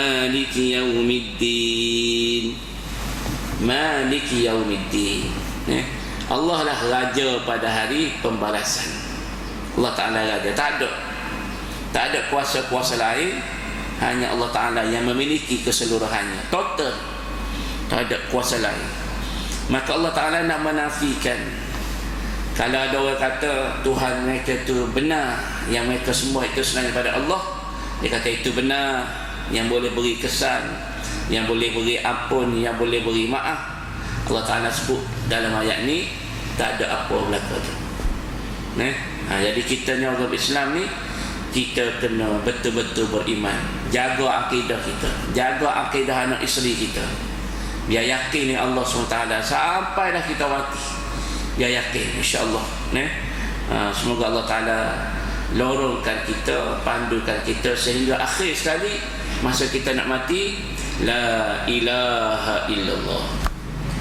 مالك يوم الدين مالك يوم الدين eh? Allah lah raja pada hari pembalasan Allah Ta'ala raja tak ada tak ada kuasa-kuasa lain hanya Allah Ta'ala yang memiliki keseluruhannya total tak ada kuasa lain maka Allah Ta'ala nak menafikan kalau ada orang kata Tuhan mereka itu benar yang mereka semua itu senang pada Allah dia kata itu benar yang boleh beri kesan yang boleh beri ampun yang boleh beri maaf. Allah Ta'ala sebut dalam ayat ni tak ada apa belaka tu. Nah, ha, jadi kita ni orang Islam ni kita kena betul-betul beriman. Jaga akidah kita. Jaga akidah anak isteri kita. Biar yakin ni Allah SWT sampai dah kita mati. Biar yakin insyaAllah. Nah, ha, semoga Allah Ta'ala lorongkan kita pandukan kita sehingga akhir sekali masa kita nak mati la ilaha illallah